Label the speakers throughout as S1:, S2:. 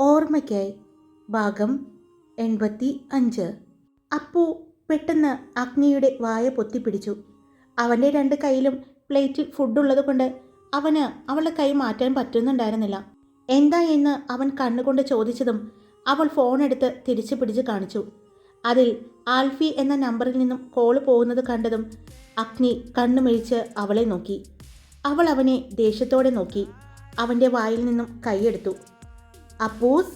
S1: ഓർമ്മയ്ക്കായി. ഭാഗം എൺപത്തി അഞ്ച് അപ്പു പെട്ടെന്ന് അഗ്നിയുടെ വായ പൊത്തിപ്പിടിച്ചു. അവന്റെ രണ്ട് കൈയിലും പ്ലേറ്റിൽ ഫുഡുള്ളത് കൊണ്ട് അവന് അവളുടെ കൈ മാറ്റാൻ പറ്റുന്നുണ്ടായിരുന്നില്ല. എന്താ എന്ന് അവൻ കണ്ണുകൊണ്ട് ചോദിച്ചതും അവൾ ഫോണെടുത്ത് തിരിച്ചു പിടിച്ച് കാണിച്ചു. അതിൽ ആൽഫി എന്ന നമ്പറിൽ നിന്നും കോൾ പോകുന്നത് കണ്ടതും അഗ്നി കണ്ണുമിഴിച്ച് അവളെ നോക്കി. അവൾ അവനെ ദേഷ്യത്തോടെ നോക്കി. അവന്റെ വായിൽ നിന്നും കൈയെടുത്തു അപ്പൂസ്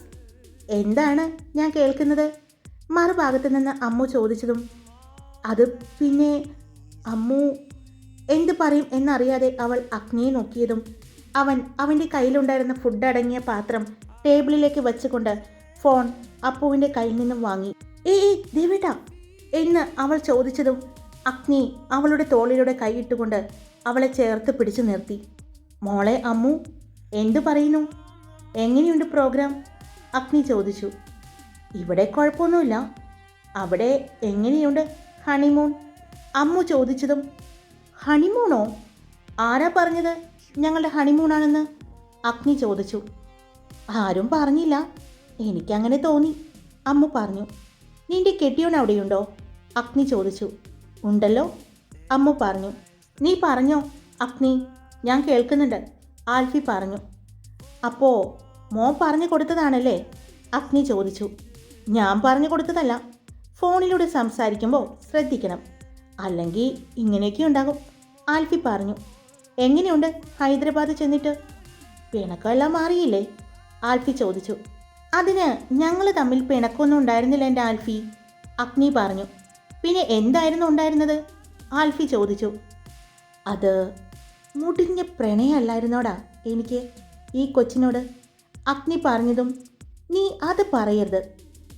S1: എന്താണ് ഞാൻ കേൾക്കുന്നത്? മറുഭാഗത്ത് നിന്ന് അമ്മു ചോദിച്ചതും അത് പിന്നെ അമ്മു എന്ത് പറയും എന്നറിയാതെ അവൾ അഗ്നിയെ നോക്കിയതും അവൻ അവന്റെ കയ്യിലുണ്ടായിരുന്ന ഫുഡ് അടങ്ങിയ പാത്രം ടേബിളിലേക്ക് വെച്ചുകൊണ്ട് ഫോൺ അപ്പുവിന്റെ കയ്യിൽ നിന്നും വാങ്ങി. ഏ ദേവേട്ട എന്ന് അവൾ ചോദിച്ചതും അഗ്നി അവളുടെ തോളിലൂടെ കൈയിട്ടുകൊണ്ട് അവളെ ചേർത്ത് പിടിച്ചു നിർത്തി. മോളെ അമ്മു എന്തു പറയുന്നു? എങ്ങനെയുണ്ട് പ്രോഗ്രാം? അഗ്നി ചോദിച്ചു. ഇവിടെ കുഴപ്പമൊന്നുമില്ല. അവിടെ എങ്ങനെയുണ്ട് ഹണിമൂൺ? അമ്മു ചോദിച്ചതും ഹണിമൂണോ? ആരാ പറഞ്ഞത് ഞങ്ങളുടെ ഹണിമൂണാണെന്ന്? അഗ്നി ചോദിച്ചു. ആരും പറഞ്ഞില്ല. എനിക്കങ്ങനെ തോന്നി. അമ്മു പറഞ്ഞു നിന്റെ കെട്ടിയോൺ അവിടെയുണ്ടോ? അഗ്നി ചോദിച്ചു. ഉണ്ടല്ലോ അമ്മു പറഞ്ഞു. നീ പറഞ്ഞോ അഗ്നി? ഞാൻ കേൾക്കുന്നുണ്ട് ആൽഫി പറഞ്ഞു. അപ്പോൾ മോൻ പറഞ്ഞു കൊടുത്തതാണല്ലേ? അഗ്നി ചോദിച്ചു. ഞാൻ പറഞ്ഞു കൊടുത്തതല്ല. ഫോണിലൂടെ സംസാരിക്കുമ്പോൾ ശ്രദ്ധിക്കണം. അല്ലെങ്കിൽ ഇങ്ങനെയൊക്കെ ഉണ്ടാകും. ആൽഫി പറഞ്ഞു. എങ്ങനെയുണ്ട്? ഹൈദരാബാദ് ചെന്നിട്ട്? പിണക്കമെല്ലാം മാറിയില്ലേ? ആൽഫി ചോദിച്ചു. അതിന് ഞങ്ങൾ തമ്മിൽ പിണക്കമൊന്നും ഉണ്ടായിരുന്നില്ല എന്റെ ആൽഫി. അഗ്നി പറഞ്ഞു. പിന്നെ എന്തായിരുന്നു ഉണ്ടായിരുന്നത്? ആൽഫി ചോദിച്ചു. അത് മുടിഞ്ഞ പ്രണയമല്ലായിരുന്നോടാ എനിക്ക് ഈ കൊച്ചിനോട്? അഗ്നി പറഞ്ഞതും നീ അത് പറയരുത്.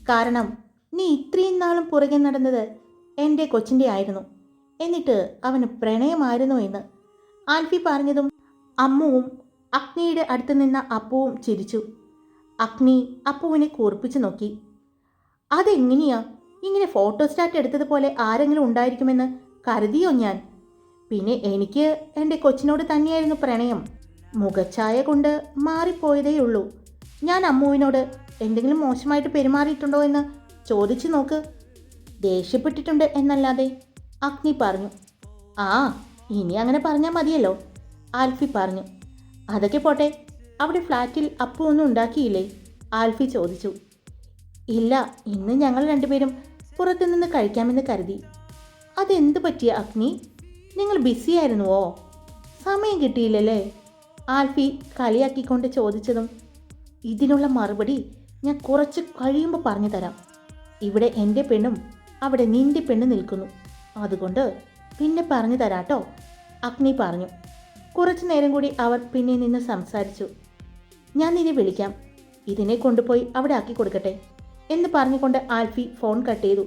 S1: കാരണം നീ ഇത്രയും നാളും പുറകെ നടന്നത് എന്റെ കൊച്ചിന്റെ ആയിരുന്നു. എന്നിട്ട് അവന് പ്രണയമായിരുന്നു എന്ന്. ആൽഫി പറഞ്ഞതും അമ്മുവും അഗ്നിയുടെ അടുത്ത് നിന്ന അപ്പുവും ചിരിച്ചു. അഗ്നി അപ്പുവിനെ കൂർപ്പിച്ചു നോക്കി. അതെങ്ങനെയാ? ഇങ്ങനെ ഫോട്ടോസ്റ്റാറ്റ് എടുത്തതുപോലെ ആരെങ്കിലും ഉണ്ടായിരിക്കുമെന്ന് കരുതിയോ ഞാൻ? പിന്നെ എനിക്ക് എന്റെ കൊച്ചിനോട് തന്നെയായിരുന്നു പ്രണയം. മുഖച്ഛായ കൊണ്ട് മാറിപ്പോയതേയുള്ളൂ. ഞാൻ അമ്മുവിനോട് എന്തെങ്കിലും മോശമായിട്ട് പെരുമാറിയിട്ടുണ്ടോ എന്ന് ചോദിച്ചു നോക്ക്. ദേഷ്യപ്പെട്ടിട്ടുണ്ട് എന്നല്ലാതെ അഗ്നി പറഞ്ഞു ആ ഇനി അങ്ങനെ പറഞ്ഞാൽ മതിയല്ലോ ആൽഫി പറഞ്ഞു. അതൊക്കെ പോട്ടെ അവിടെ ഫ്ലാറ്റിൽ അപ്പു ഒന്നും ഉണ്ടാക്കിയില്ലേ? ആൽഫി ചോദിച്ചു. ഇല്ല ഇന്ന് ഞങ്ങൾ രണ്ടുപേരും പുറത്തുനിന്ന് കഴിക്കാമെന്ന് കരുതി. അതെന്ത് പറ്റിയ അഗ്നി? നിങ്ങൾ ബിസി ആയിരുന്നുവോ സമയം കിട്ടിയില്ലല്ലേ? ആൽഫി കളിയാക്കിക്കൊണ്ട് ചോദിച്ചതും ഇതിനുള്ള മറുപടി ഞാൻ കുറച്ച് കഴിയുമ്പോൾ പറഞ്ഞു തരാം. ഇവിടെ എന്റെ പെണ്ണും അവിടെ നിന്റെ പെണ്ണ് നിൽക്കുന്നു. അതുകൊണ്ട് പിന്നെ പറഞ്ഞു തരാട്ടോ അഗ്നി പറഞ്ഞു. കുറച്ചു നേരം കൂടി അവർ പിന്നെ നിന്ന് സംസാരിച്ചു. ഞാൻ നിന്നെ വിളിക്കാം. ഇതിനെ കൊണ്ടുപോയി അവിടെ ആക്കി കൊടുക്കട്ടെ എന്ന് പറഞ്ഞുകൊണ്ട് ആൽഫി ഫോൺ കട്ട് ചെയ്തു.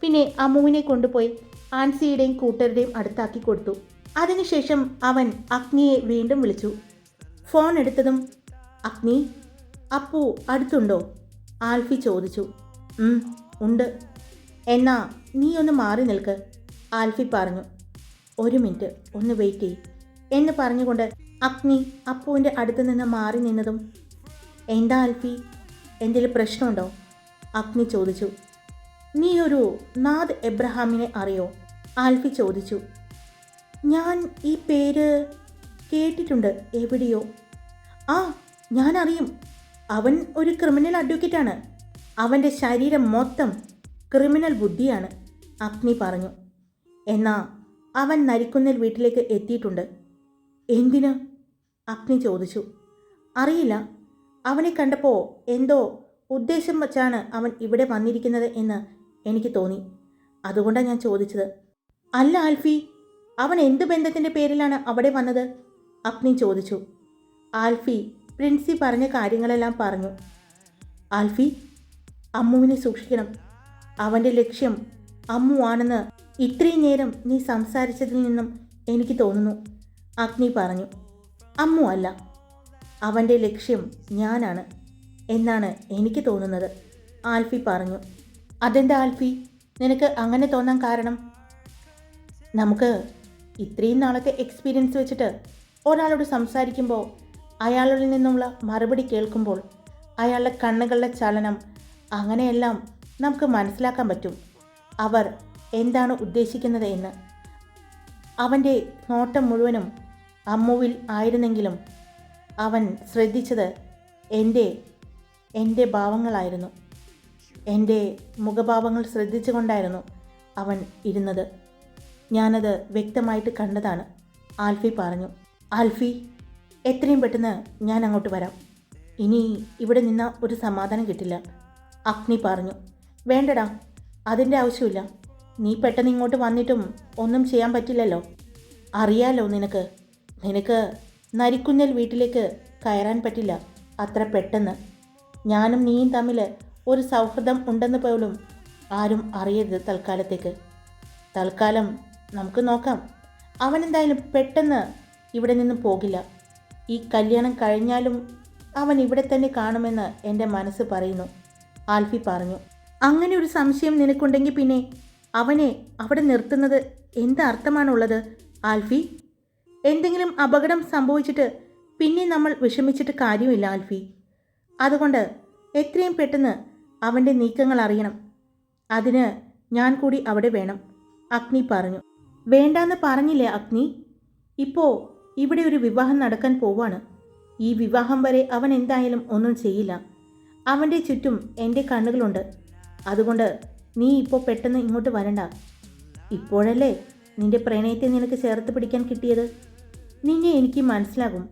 S1: പിന്നെ അമ്മുവിനെ കൊണ്ടുപോയി ആൻസിയുടെയും കൂട്ടരുടെയും അടുത്താക്കി കൊടുത്തു. അതിനുശേഷം അവൻ അഗ്നിയെ വീണ്ടും വിളിച്ചു. ഫോൺ എടുത്തതും അഗ്നി അപ്പു അടുത്തുണ്ടോ? ആൽഫി ചോദിച്ചു. ഉണ്ട്. എന്നാ നീ ഒന്ന് മാറി നിൽക്ക് ആൽഫി പറഞ്ഞു. ഒരു മിനിറ്റ് ഒന്ന് വെയിറ്റ് ചെയ് എന്ന് പറഞ്ഞുകൊണ്ട് അഗ്നി അപ്പുവിന്റെ അടുത്ത് നിന്ന് മാറി നിന്നതും എന്താ ആൽഫി എന്തെങ്കിലും പ്രശ്നമുണ്ടോ? അഗ്നി ചോദിച്ചു. നീ ഒരു നാദ് എബ്രഹാമിനെ അറിയോ? ആൽഫി ചോദിച്ചു. ഞാൻ ഈ പേര് കേട്ടിട്ടുണ്ട് എവിടെയോ. ആ ഞാനറിയും. അവൻ ഒരു ക്രിമിനൽ അഡ്വക്കേറ്റാണ് അവന്റെ ശരീരം മൊത്തം ക്രിമിനൽ ബുദ്ധിയാണ് അഗ്നി പറഞ്ഞു. എന്നാ അവൻ നരിക്കുന്നിൽ വീട്ടിലേക്ക് എത്തിയിട്ടുണ്ട്. എന്തിന്? അഗ്നി ചോദിച്ചു. അറിയില്ല. അവനെ കണ്ടപ്പോൾ എന്തോ ഉദ്ദേശം വച്ചാണ് അവൻ ഇവിടെ വന്നിരിക്കുന്നത് എന്ന് എനിക്ക് തോന്നി. അതുകൊണ്ടാണ് ഞാൻ ചോദിച്ചത്. അല്ല ആൽഫി അവൻ എന്ത് ബന്ധത്തിന്റെ പേരിലാണ് അവിടെ വന്നത്? അഗ്നി ചോദിച്ചു. ആൽഫി പ്രിൻസി പറഞ്ഞ കാര്യങ്ങളെല്ലാം പറഞ്ഞു. ആൽഫി അമ്മുവിനെ സൂക്ഷിക്കണം. അവന്റെ ലക്ഷ്യം അമ്മു ആണെന്ന് ഇത്രയും നേരം നീ സംസാരിച്ചതിൽ നിന്നും എനിക്ക് തോന്നുന്നു. അഗ്നി പറഞ്ഞു അമ്മു അല്ല. അവന്റെ ലക്ഷ്യം ഞാനാണ് എന്നാണ് എനിക്ക് തോന്നുന്നത്. ആൽഫി പറഞ്ഞു അതെന്താ ആൽഫി? നിനക്ക് അങ്ങനെ തോന്നാൻ കാരണം? നമുക്ക് ഇത്രയും നാളത്തെ എക്സ്പീരിയൻസ് വെച്ചിട്ട് ഒരാളോട് സംസാരിക്കുമ്പോൾ അയാളിൽ നിന്നുള്ള മറുപടി കേൾക്കുമ്പോൾ അയാളുടെ കണ്ണുകളുടെ ചലനം അങ്ങനെയെല്ലാം നമുക്ക് മനസ്സിലാക്കാൻ പറ്റും. അവർ എന്താണ് ഉദ്ദേശിക്കുന്നത് എന്ന്. അവന്റെ നോട്ടം മുഴുവനും അമ്മുവിൽ ആയിരുന്നെങ്കിലും അവൻ ശ്രദ്ധിച്ചത് എന്റെ എന്റെ ഭാവങ്ങളായിരുന്നു. എന്റെ മുഖഭാവങ്ങൾ ശ്രദ്ധിച്ചുകൊണ്ടായിരുന്നു അവൻ ഇരുന്നത്. ഞാനത് വ്യക്തമായിട്ട് കണ്ടതാണ് ആൽഫി പറഞ്ഞു. ആൽഫി എത്രയും പെട്ടെന്ന് ഞാൻ അങ്ങോട്ട് വരാം. ഇനി ഇവിടെ നിന്ന ഒരു സമാധാനം കിട്ടില്ല. അഗ്നി പറഞ്ഞു. വേണ്ടടാ അതിന്റെ ആവശ്യമില്ല. നീ പെട്ടെന്ന് ഇങ്ങോട്ട് വന്നിട്ടും ഒന്നും ചെയ്യാൻ പറ്റില്ലല്ലോ. അറിയാലോ നിനക്ക്. നിനക്ക് നരിക്കുന്നൽ വീട്ടിലേക്ക് കയറാൻ പറ്റില്ല അത്ര പെട്ടെന്ന്. ഞാനും നീയും തമ്മിൽ ഒരു സൗഹൃദം ഉണ്ടെന്ന് പോലും ആരും അറിയരുത് തൽക്കാലത്തേക്ക്. തൽക്കാലം നമുക്ക് നോക്കാം. അവൻ എന്തായാലും പെട്ടെന്ന് ഇവിടെ നിന്ന് പോകില്ല. ഈ കല്യാണം കഴിഞ്ഞാലും അവൻ ഇവിടെ തന്നെ കാണുമെന്ന് എന്റെ മനസ്സ് പറയുന്നു ആൽഫി പറഞ്ഞു. അങ്ങനെ ഒരു സംശയം നിനക്കുണ്ടെങ്കിൽ പിന്നെ അവനെ അവിടെ നിർത്തുന്നത് എന്ത് അർത്ഥമാണുള്ളത് ആൽഫി? എന്തെങ്കിലും അപകടം സംഭവിച്ചിട്ട് പിന്നെ നമ്മൾ വിഷമിച്ചിട്ട് കാര്യമില്ല ആൽഫി. അതുകൊണ്ട് എത്രയും പെട്ടെന്ന് അവന്റെ നീക്കങ്ങൾ അറിയണം. അതിന് ഞാൻ കൂടി അവിടെ വേണം അഗ്നി പറഞ്ഞു. വേണ്ടാന്ന് പറഞ്ഞില്ലേ അഗ്നി? ഇപ്പോൾ ഇവിടെ ഒരു വിവാഹം നടക്കാൻ പോവാണ്. ഈ വിവാഹം വരെ അവൻ എന്തായാലും ഒന്നും ചെയ്യില്ല. അവന്റെ ചുറ്റും എന്റെ കണ്ണുകളുണ്ട്. അതുകൊണ്ട് നീ ഇപ്പോൾ പെട്ടെന്ന് ഇങ്ങോട്ട് വരണ്ട. ഇപ്പോഴല്ലേ നിന്റെ പ്രണയത്തെ നിനക്ക് ചേർത്ത് പിടിക്കാൻ കിട്ടിയത്? നിന്നെ എനിക്ക് മനസ്സിലാകും.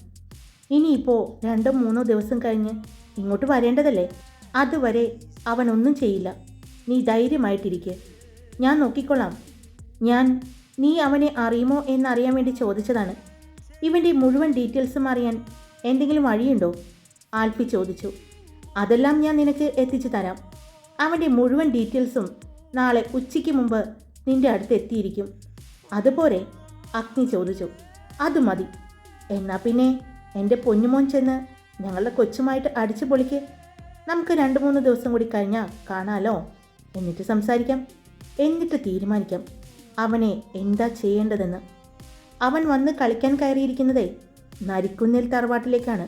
S1: ഇനിയിപ്പോൾ രണ്ടോ മൂന്നോ ദിവസം കഴിഞ്ഞ് ഇങ്ങോട്ട് വരേണ്ടതല്ലേ? അതുവരെ അവൻ ഒന്നും ചെയ്യില്ല. നീ ധൈര്യമായിട്ടിരിക്കെ. ഞാൻ നോക്കിക്കൊള്ളാം. ഞാൻ നീ അവനെ അറിയുമോ എന്നറിയാൻ വേണ്ടി ചോദിച്ചതാണ്. ഇവന്റെ മുഴുവൻ ഡീറ്റെയിൽസും അറിയാൻ എന്തെങ്കിലും വഴിയുണ്ടോ? ആൽഫി ചോദിച്ചു. അതെല്ലാം ഞാൻ നിനക്ക് എത്തിച്ചു തരാം. അവന്റെ മുഴുവൻ ഡീറ്റെയിൽസും നാളെ ഉച്ചയ്ക്ക് മുമ്പ് നിന്റെ അടുത്ത് എത്തിയിരിക്കും. അതുപോലെ അഗ്നി ചോദിച്ചു. അത് മതി. എന്നാൽ പിന്നെ എന്റെ പൊന്നുമോൻ ചെന്ന് ഞങ്ങളുടെ കൊച്ചുമായിട്ട് അടിച്ചു പൊളിക്ക്. നമുക്ക് രണ്ട് മൂന്ന് ദിവസം കൂടി കഴിഞ്ഞാൽ കാണാമല്ലോ എന്നിട്ട് സംസാരിക്കാം. എന്നിട്ട് തീരുമാനിക്കാം. അവനെ എന്താ ചെയ്യേണ്ടതെന്ന്. അവൻ വന്ന് കളിക്കാൻ കയറിയിരിക്കുന്നതേ നരിക്കുന്നേൽ തറവാട്ടിലേക്കാണ്.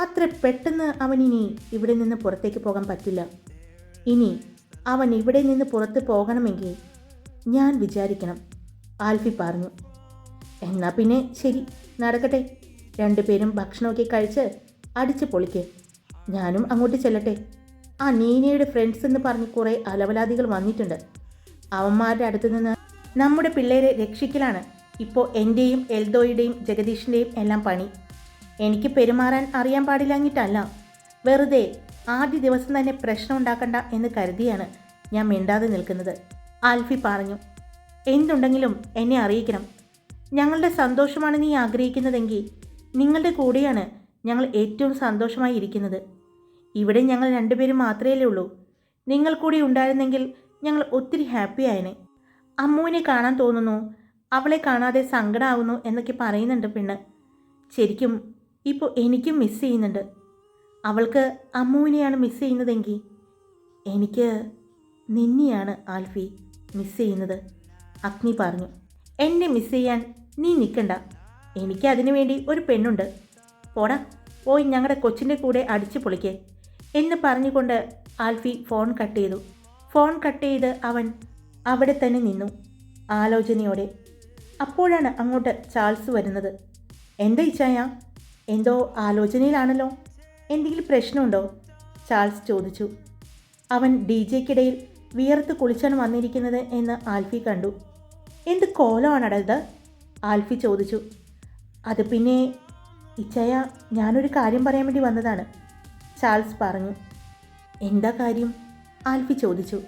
S1: അത്ര പെട്ടെന്ന് അവൻ ഇനി ഇവിടെ നിന്ന് പുറത്തേക്ക് പോകാൻ പറ്റില്ല. ഇനി അവൻ ഇവിടെ നിന്ന് പുറത്ത് പോകണമെങ്കിൽ ഞാൻ വിചാരിക്കണം ആൽഫി പറഞ്ഞു. എന്നാ പിന്നെ ശരി നടക്കട്ടെ. രണ്ടുപേരും ഭക്ഷണമൊക്കെ കഴിച്ച് അടിച്ച് പൊളിക്ക്. ഞാനും അങ്ങോട്ട് ചെല്ലട്ടെ. ആ നീനയുടെ ഫ്രണ്ട്സ് എന്ന് പറഞ്ഞ് കുറേ അലവലാദികൾ വന്നിട്ടുണ്ട്. അവന്മാരുടെ അടുത്ത് നിന്ന് നമ്മുടെ പിള്ളേരെ രക്ഷിക്കലാണ്. ഇപ്പോൾ എന്റെയും എൽദോയുടെയും ജഗദീഷിന്റെയും എല്ലാം പണി. എനിക്ക് പെരുമാറാൻ അറിയാൻ പാടില്ലാഞ്ഞിട്ടല്ല. വെറുതെ ആദ്യ ദിവസം തന്നെ പ്രശ്നം ഉണ്ടാക്കണ്ട എന്ന് കരുതിയാണ് ഞാൻ മിണ്ടാതെ നിൽക്കുന്നത്. ആൽഫി പറഞ്ഞു എന്തുണ്ടെങ്കിലും എന്നെ അറിയിക്കണം. ഞങ്ങളുടെ സന്തോഷമാണ് നീ ആഗ്രഹിക്കുന്നതെങ്കിൽ നിങ്ങളുടെ കൂടെയാണ് ഞങ്ങൾ ഏറ്റവും സന്തോഷമായി ഇരിക്കുന്നത്. ഇവിടെ ഞങ്ങൾ രണ്ടുപേരും മാത്രമേ ഉള്ളൂ. നിങ്ങൾ കൂടി ഉണ്ടായിരുന്നെങ്കിൽ ഞങ്ങൾ ഒത്തിരി ഹാപ്പി ആയനെ. അമ്മുവിനെ കാണാൻ തോന്നുന്നു അവളെ കാണാതെ സങ്കടമാവുന്നു എന്നൊക്കെ പറയുന്നുണ്ട് പെണ്ണ്. ശരിക്കും ഇപ്പോൾ എനിക്കും മിസ് ചെയ്യുന്നുണ്ട്. അവൾക്ക് അമ്മുവിനെയാണ് മിസ് ചെയ്യുന്നതെങ്കിൽ എനിക്ക് നിന്നെയാണ് ആൽഫി മിസ് ചെയ്യുന്നത്. അഗ്നി പറഞ്ഞു എന്നെ മിസ് ചെയ്യാൻ നീ നിൽക്കണ്ട എനിക്ക് അതിനു വേണ്ടി ഒരു പെണ്ണുണ്ട്. പോടാ പോയി ഞങ്ങളുടെ കൊച്ചിന്റെ കൂടെ അടിച്ചു പൊളിക്കേ. എന്ന് പറഞ്ഞുകൊണ്ട് ആൽഫി ഫോൺ കട്ട് ചെയ്തു. ഫോൺ കട്ട് ചെയ്ത് അവൻ അവിടെ തന്നെ നിന്നു. ആലോചനയോടെ അപ്പോഴാണ് അങ്ങോട്ട് ചാൾസ് വരുന്നത്. എന്താ ഇച്ചായ എന്തോ ആലോചനയിലാണല്ലോ. എന്തെങ്കിലും പ്രശ്നമുണ്ടോ? ചാൾസ് ചോദിച്ചു. അവൻ ഡി ജെക്കിടയിൽ വിയർത്ത് കുളിച്ചാണ് വന്നിരിക്കുന്നത് എന്ന് ആൽഫി കണ്ടു. എന്ത് കോലമാണടാ ഇത്? ആൽഫി ചോദിച്ചു. അത് പിന്നെ ഇച്ചയ ഞാനൊരു കാര്യം പറയാൻ വേണ്ടി വന്നതാണ് ചാൾസ് പറഞ്ഞു. എന്താ കാര്യം? ആൽഫി ചോദിച്ചു.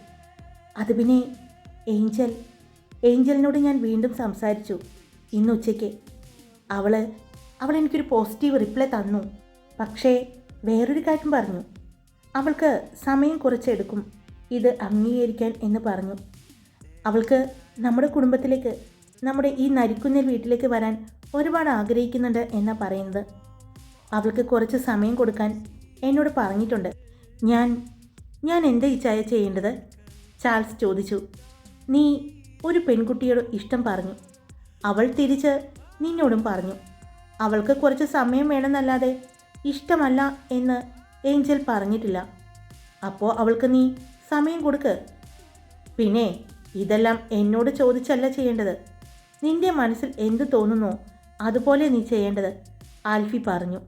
S1: അത് പിന്നെ ഏഞ്ചൽ ഏഞ്ചലിനോട് ഞാൻ വീണ്ടും സംസാരിച്ചു. ഇന്ന് ഉച്ചയ്ക്ക്. അവൾ അവൾ എനിക്കൊരു പോസിറ്റീവ് റിപ്ലൈ തന്നു. പക്ഷേ വേറൊരു കാര്യം പറഞ്ഞു. അവൾക്ക് സമയം കുറച്ചെടുക്കും ഇത് അംഗീകരിക്കാൻ എന്ന് പറഞ്ഞു. അവൾക്ക് നമ്മുടെ കുടുംബത്തിലേക്ക് നമ്മുടെ ഈ നരിക്കുന്നൽ വീട്ടിലേക്ക് വരാൻ ഒരുപാട് ആഗ്രഹിക്കുന്നുണ്ട് എന്നാ പറയുന്നത്. അവൾക്ക് കുറച്ച് സമയം കൊടുക്കാൻ എന്നോട് പറഞ്ഞിട്ടുണ്ട്. ഞാൻ ഞാൻ എന്താ ഈ ചായ ചെയ്യേണ്ടത്? ചാൾസ് ചോദിച്ചു. നീ ഒരു പെൺകുട്ടിയോട് ഇഷ്ടം പറഞ്ഞു. അവൾ തിരിച്ച് നിന്നോടും പറഞ്ഞു അവൾക്ക് കുറച്ച് സമയം വേണമെന്നല്ലാതെ ഇഷ്ടമല്ല എന്ന് ഏഞ്ചൽ പറഞ്ഞിട്ടില്ല. അപ്പോൾ അവൾക്ക് നീ സമയം കൊടുക്ക്. പിന്നെ ഇതെല്ലാം എന്നോട് ചോദിച്ചല്ല ചെയ്യേണ്ടത്. നിന്റെ മനസ്സിൽ എന്ത് തോന്നുന്നോ അതുപോലെ നീ ചെയ്യേണ്ടത് ആൽഫി പറഞ്ഞു.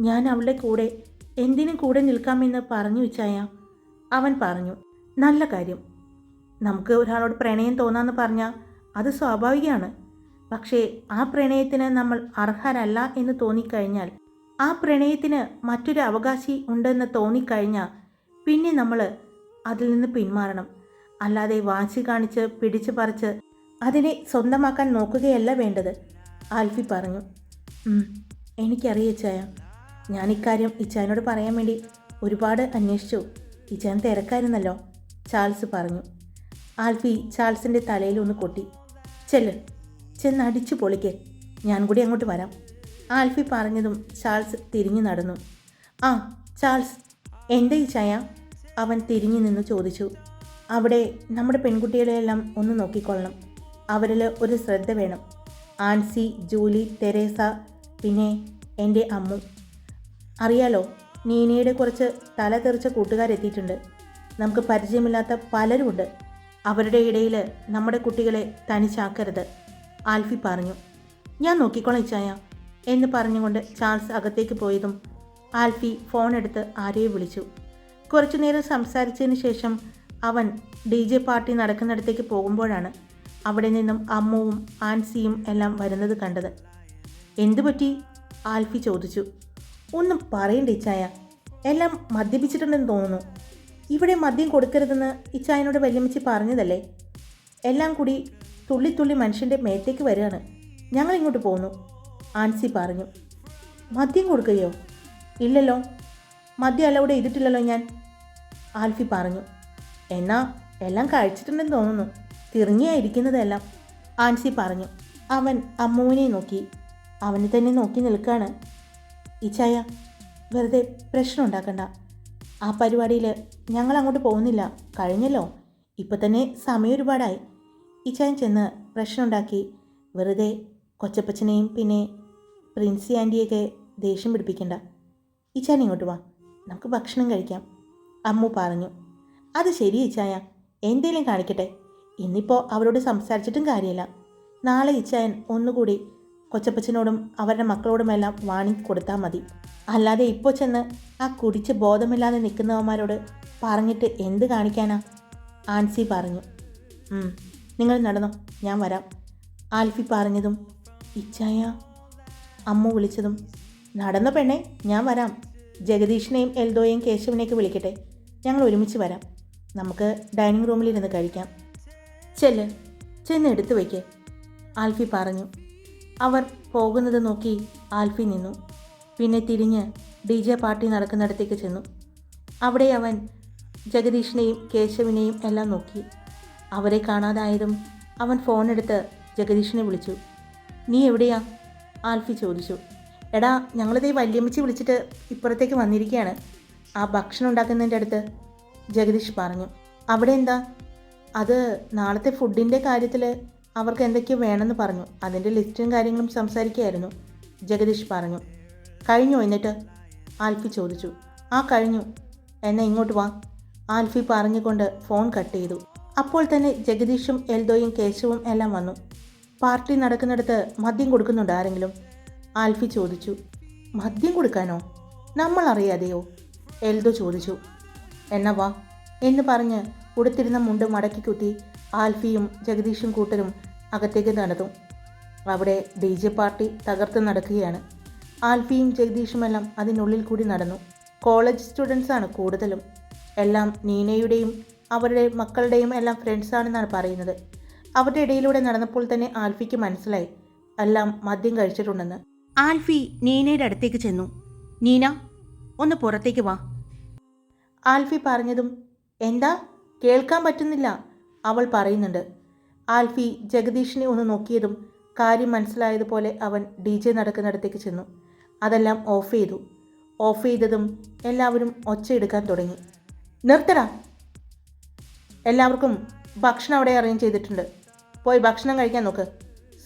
S1: ഞാൻ അവളുടെ കൂടെ എന്തിനും കൂടെ നിൽക്കാമെന്ന് പറഞ്ഞു വെച്ചായ അവൻ പറഞ്ഞു. നല്ല കാര്യം. നമുക്ക് ഒരാളോട് പ്രണയം തോന്നാന്ന് പറഞ്ഞാൽ അത് സ്വാഭാവികമാണ്. പക്ഷേ ആ പ്രണയത്തിന് നമ്മൾ അർഹരല്ല എന്ന് തോന്നിക്കഴിഞ്ഞാൽ ആ പ്രണയത്തിന് മറ്റൊരു അവകാശി ഉണ്ടെന്ന് തോന്നിക്കഴിഞ്ഞാൽ പിന്നെ നമ്മൾ അതിൽ നിന്ന് പിന്മാറണം. അല്ലാതെ വാശി കാണിച്ച് പിടിച്ചു പറിച്ച് അതിനെ സ്വന്തമാക്കാൻ നോക്കുകയല്ല വേണ്ടത്. ആൽഫി പറഞ്ഞു "ഉം, എനിക്കറിയാം ഇച്ചായ. ഞാൻ ഇക്കാര്യം ഇച്ചായനോട് പറയാൻ വേണ്ടി ഒരുപാട് അന്വേഷിച്ചു. ഇച്ചായൻ തിരക്കായിരുന്നല്ലോ ചാൾസ് പറഞ്ഞു. ആൽഫി ചാൾസിന്റെ തലയിൽ ഒന്ന് കൊട്ടി. ചെല്ല് ചെന്ന് അടിച്ചു പൊളിക്ക്. ഞാൻ കൂടി അങ്ങോട്ട് വരാം. ആൽഫി പറഞ്ഞതും ചാൾസ് തിരിഞ്ഞു നടന്നു. ആ ചാൾസ് എന്താ ഈ ചായ? അവൻ തിരിഞ്ഞു നിന്ന് ചോദിച്ചു. അവിടെ നമ്മുടെ പെൺകുട്ടികളെയെല്ലാം ഒന്ന് നോക്കിക്കൊള്ളണം. അവരിൽ ഒരു ശ്രദ്ധ വേണം. ആൻസി ജൂലി തെരേസ പിന്നെ എന്റെ അമ്മു. അറിയാലോ നീനയുടെ കുറച്ച് തല തെറിച്ച കൂട്ടുകാരെത്തിയിട്ടുണ്ട്. നമുക്ക് പരിചയമില്ലാത്ത പലരുമുണ്ട്. അവരുടെ ഇടയിൽ നമ്മുടെ കുട്ടികളെ തനിച്ചാക്കരുത് ആൽഫി പറഞ്ഞു. ഞാൻ നോക്കിക്കോളാം ചായ എന്ന് പറഞ്ഞുകൊണ്ട് ചാൾസ് അകത്തേക്ക് പോയതും ആൽഫി ഫോൺ എടുത്ത് ആരെയും വിളിച്ചു. കുറച്ചു നേരം സംസാരിച്ചതിന് ശേഷം അവൻ ഡി ജെ പാർട്ടി നടക്കുന്നിടത്തേക്ക് പോകുമ്പോഴാണ് അവിടെ നിന്നും അമ്മുവും ആൻസിയും എല്ലാം വരുന്നത് കണ്ടത്. എന്തു പറ്റി? ആൽഫി ചോദിച്ചു. ഒന്നും പറയണ്ടേ ചായ എല്ലാം മദ്യപിച്ചിട്ടുണ്ടെന്ന് തോന്നുന്നു. ഇവിടെ മദ്യം കൊടുക്കരുതെന്ന് ഇച്ചായനോട് വല്യമ്മച്ചി പറഞ്ഞതല്ലേ? എല്ലാം കൂടി തുള്ളിത്തുള്ളി തുള്ളി മനുഷ്യന്റെ മേത്തേക്ക് വരികയാണ്. ഞങ്ങൾ ഇങ്ങോട്ട് പോന്നു. ആൻസി പറഞ്ഞു. മദ്യം കൊടുക്കുകയോ ഇല്ലല്ലോ. മദ്യം അല്ല ഇവിടെ ചെയ്തിട്ടില്ലല്ലോ ഞാൻ. ആൽഫി പറഞ്ഞു. എന്നാ എല്ലാം കഴിച്ചിട്ടുണ്ടെന്ന് തോന്നുന്നു. തിരിഞ്ഞായിരിക്കുന്നതെല്ലാം ആൻസി പറഞ്ഞു. അവൻ അമ്മുവിനെ നോക്കി. അവനെ തന്നെ നോക്കി നിൽക്കാണ് ഇച്ചായ വെറുതെ പ്രശ്നം ഉണ്ടാക്കണ്ട. ആ പരിപാടിയിൽ ഞങ്ങൾ അങ്ങോട്ട് പോകുന്നില്ല. കഴിഞ്ഞല്ലോ. ഇപ്പം തന്നെ സമയം ഒരുപാടായി. ഇച്ചായൻ ചെന്ന് പ്രശ്നമുണ്ടാക്കി. വെറുതെ കൊച്ചപ്പച്ചനെയും പിന്നെ പ്രിൻസി ആന്റിയൊക്കെ ദേഷ്യം പിടിപ്പിക്കണ്ട. ഇച്ചാൻ ഇങ്ങോട്ട് വാ. നമുക്ക് ഭക്ഷണം കഴിക്കാം. അമ്മു പറഞ്ഞു. അത് ശരി ഇച്ചായ എന്തേലും കാണിക്കട്ടെ. ഇന്നിപ്പോൾ അവരോട് സംസാരിച്ചിട്ടും കാര്യമില്ല. നാളെ ഇച്ചായൻ ഒന്നുകൂടി കൊച്ചപ്പച്ചനോടും അവരുടെ മക്കളോടുമെല്ലാം വാണി കൊടുത്താൽ മതി. അല്ലാതെ ഇപ്പോൾ ചെന്ന് ആ കുടിച്ച് ബോധമില്ലാതെ നിൽക്കുന്നവന്മാരോട് പറഞ്ഞിട്ട് എന്ത് കാണിക്കാനാ? ആൻസി പറഞ്ഞു. നിങ്ങൾ നടന്നോ ഞാൻ വരാം. ആൽഫി പറഞ്ഞതും ഇച്ചായ അമ്മ വിളിച്ചതും നടന്ന പെണ്ണെ ഞാൻ വരാം. ജഗദീഷിനെയും എൽദോയെയും കേശവനെയൊക്കെ വിളിക്കട്ടെ ഞങ്ങൾ ഒരുമിച്ച് വരാം. നമുക്ക് ഡൈനിങ് റൂമിലിരുന്ന് കഴിക്കാം. ചെല്ല് ചെന്ന് എടുത്തു വയ്ക്ക് ആൽഫി പറഞ്ഞു. അവർ പോകുന്നത് നോക്കി ആൽഫി നിന്നു. പിന്നെ തിരിഞ്ഞ് ഡി ജെ പാർട്ടി നടക്കുന്നിടത്തേക്ക് ചെന്നു. അവിടെ അവൻ ജഗദീഷിനെയും കേശവിനെയും എല്ലാം നോക്കി. അവരെ കാണാതായതും അവൻ ഫോണെടുത്ത് ജഗദീഷിനെ വിളിച്ചു. നീ എവിടെയാ? ആൽഫി ചോദിച്ചു. എടാ ഞങ്ങളിതേ വല്യമ്മച്ചി വിളിച്ചിട്ട് ഇപ്പുറത്തേക്ക് വന്നിരിക്കുകയാണ് ആ ഭക്ഷണം ഉണ്ടാക്കുന്നതിന്റെ അടുത്ത് ജഗദീഷ് പറഞ്ഞു. അവിടെ എന്താ? അത് നാളത്തെ ഫുഡിന്റെ കാര്യത്തിൽ അവർക്ക് എന്തൊക്കെയോ വേണമെന്ന് പറഞ്ഞു. അതിന്റെ ലിസ്റ്റും കാര്യങ്ങളും സംസാരിക്കുകയായിരുന്നു. ജഗദീഷ് പറഞ്ഞു. കഴിഞ്ഞു എന്നിട്ട്? ആൽഫി ചോദിച്ചു. ആ കഴിഞ്ഞു. എന്നെ ഇങ്ങോട്ട് വാ. ആൽഫി പറഞ്ഞുകൊണ്ട് ഫോൺ കട്ട് ചെയ്തു. അപ്പോൾ തന്നെ ജഗദീഷും എൽദോയും കേശവും എല്ലാം വന്നു. പാർട്ടി നടക്കുന്നിടത്ത് മദ്യം കൊടുക്കുന്നുണ്ട് ആരെങ്കിലും? ആൽഫി ചോദിച്ചു. മദ്യം കൊടുക്കാനോ? നമ്മൾ അറിയാതെയോ എൽദോ ചോദിച്ചു. എന്നാ വാ എന്ന് പറഞ്ഞ് ഉടുത്തിരുന്ന മുണ്ട് മടക്കി കുത്തി ആൽഫിയും ജഗദീഷും കൂട്ടരും അകത്തേക്ക് നടന്നു. അവിടെ ഡി ജെ പാർട്ടി തകർത്ത് നടക്കുകയാണ്. ആൽഫിയും ജഗദീഷുമെല്ലാം അതിനുള്ളിൽ കൂടി നടന്നു. കോളേജ് സ്റ്റുഡൻസാണ് കൂടുതലും. എല്ലാം നീനയുടെയും അവരുടെ മക്കളുടെയും എല്ലാം ഫ്രണ്ട്സാണെന്നാണ് പറയുന്നത്. അവരുടെ ഇടയിലൂടെ നടന്നപ്പോൾ തന്നെ ആൽഫിക്ക് മനസ്സിലായി. എല്ലാം മദ്യം കഴിച്ചിട്ടുണ്ടെന്ന്. ആൽഫി നീനയുടെ അടുത്തേക്ക് ചെന്നു. നീന ഒന്ന് പുറത്തേക്ക് വാ. ആൽഫി പറഞ്ഞതും എന്താ? കേൾക്കാൻ പറ്റുന്നില്ല. അവൾ പറയുന്നുണ്ട്. ആൽഫി ജഗദീഷിനെ ഒന്ന് നോക്കിയതും കാര്യം മനസ്സിലായതുപോലെ അവൻ ഡി ജെ നടക്കുന്നിടത്തേക്ക് ചെന്നു. അതെല്ലാം ഓഫ് ചെയ്തു. ഓഫ് ചെയ്തതും എല്ലാവരും ഒച്ചയെടുക്കാൻ തുടങ്ങി. നിർത്തടാ. എല്ലാവർക്കും ഭക്ഷണം അവിടെ അറേഞ്ച് ചെയ്തിട്ടുണ്ട്. പോയി ഭക്ഷണം കഴിക്കാൻ നോക്ക്.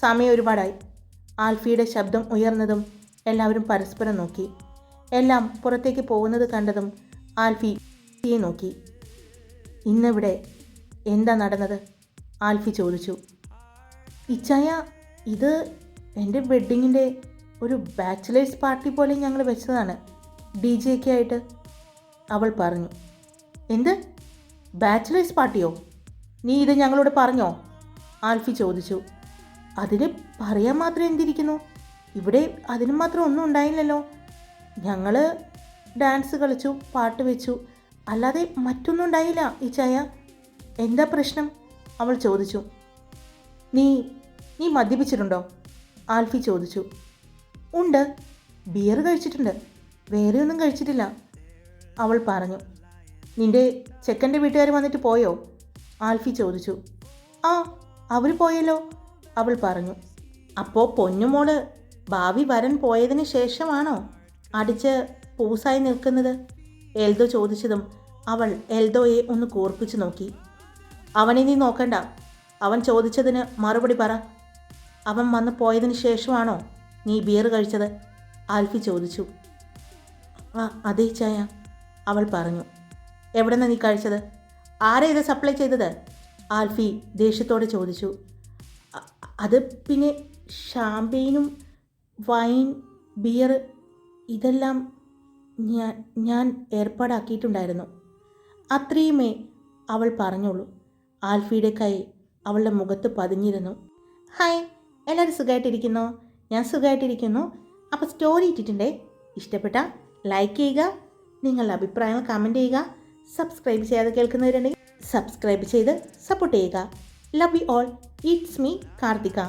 S1: സമയം ഒരുപാടായി. ആൽഫിയുടെ ശബ്ദം ഉയർന്നതും എല്ലാവരും പരസ്പരം നോക്കി. എല്ലാം പുറത്തേക്ക് പോകുന്നത് കണ്ടതും ആൽഫി നോക്കി. ഇന്നിവിടെ? എന്താ നടന്നത്? ആൽഫി ചോദിച്ചു. ഇച്ചായ ഇത് എന്റെ വെഡ്ഡിങ്ങിന്റെ ഒരു ബാച്ചിലേഴ്സ് പാർട്ടി പോലെ ഞങ്ങൾ വെച്ചതാണ്. ഡി ജെ കെ ആയിട്ട്. അവൾ പറഞ്ഞു. എന്ത്? ബാച്ചിലേഴ്സ് പാർട്ടിയോ? നീ ഇത് ഞങ്ങളോട് പറഞ്ഞോ? ആൽഫി ചോദിച്ചു. അതിന് പറയാൻ മാത്രം എന്തിരിക്കുന്നു? ഇവിടെ അതിന് മാത്രം ഒന്നും ഉണ്ടായില്ലല്ലോ. ഞങ്ങൾ ഡാൻസ് കളിച്ചു പാട്ട് വെച്ചു. അല്ലാതെ മറ്റൊന്നും ഉണ്ടായില്ല ഈ ചായ എന്താ പ്രശ്നം? അവൾ ചോദിച്ചു. നീ നീ മദ്യപിച്ചിട്ടുണ്ടോ? ആൽഫി ചോദിച്ചു. ഉണ്ട്. ബിയർ കഴിച്ചിട്ടുണ്ട്. വേറെ ഒന്നും കഴിച്ചിട്ടില്ല. അവൾ പറഞ്ഞു. നിന്റെ ചെക്കന്റെ വീട്ടുകാർ വന്നിട്ട് പോയോ? ആൽഫി ചോദിച്ചു. ആ അവർ പോയല്ലോ. അവൾ പറഞ്ഞു. അപ്പോൾ പൊന്നുമോൾ ഭാവി വരൻ പോയതിന് ശേഷമാണോ അടിച്ച് പൂസായി നിൽക്കുന്നത്? എൽദോ ചോദിച്ചതും അവൾ എൽദോയെ ഒന്ന് കൂർപ്പിച്ചു നോക്കി. അവനെ നീ നോക്കണ്ട. അവൻ ചോദിച്ചതിന് മറുപടി പറ. അവൻ വന്ന് പോയതിന് ശേഷമാണോ നീ ബിയർ കഴിച്ചത്? ആൽഫി ചോദിച്ചു. ആ അതെ ചായ അവൾ പറഞ്ഞു. എവിടെ നീ കഴിച്ചത്? ആരാ ഇത് സപ്ലൈ ചെയ്തത്? ആൽഫി ദേഷ്യത്തോടെ ചോദിച്ചു. അത് പിന്നെ ഷാമ്പെയിനും വൈൻ ബിയർ ഇതെല്ലാം ഞാൻ ഞാൻ ഏർപ്പാടാക്കിയിട്ടുണ്ടായിരുന്നു. അത്രയുമേ അവൾ പറഞ്ഞുള്ളൂ. ആൽഫിയുടെ കൈ അവളുടെ മുഖത്ത് പതിഞ്ഞിരുന്നു. ഹായ് എല്ലാവരും സുഖമായിട്ടിരിക്കുന്നു ഞാൻ സുഖമായിട്ടിരിക്കുന്നു അപ്പോൾ സ്റ്റോറി ഇട്ടിട്ടുണ്ടേ? ഇഷ്ടപ്പെട്ട ലൈക്ക് ചെയ്യുക നിങ്ങളുടെ അഭിപ്രായങ്ങൾ കമന്റ് ചെയ്യുക സബ്സ്ക്രൈബ് ചെയ്യാതെ കേൾക്കുന്നവരുണ്ടെങ്കിൽ സബ്സ്ക്രൈബ് ചെയ്ത് സപ്പോർട്ട് ചെയ്യുക. Love you all it's me Karthika.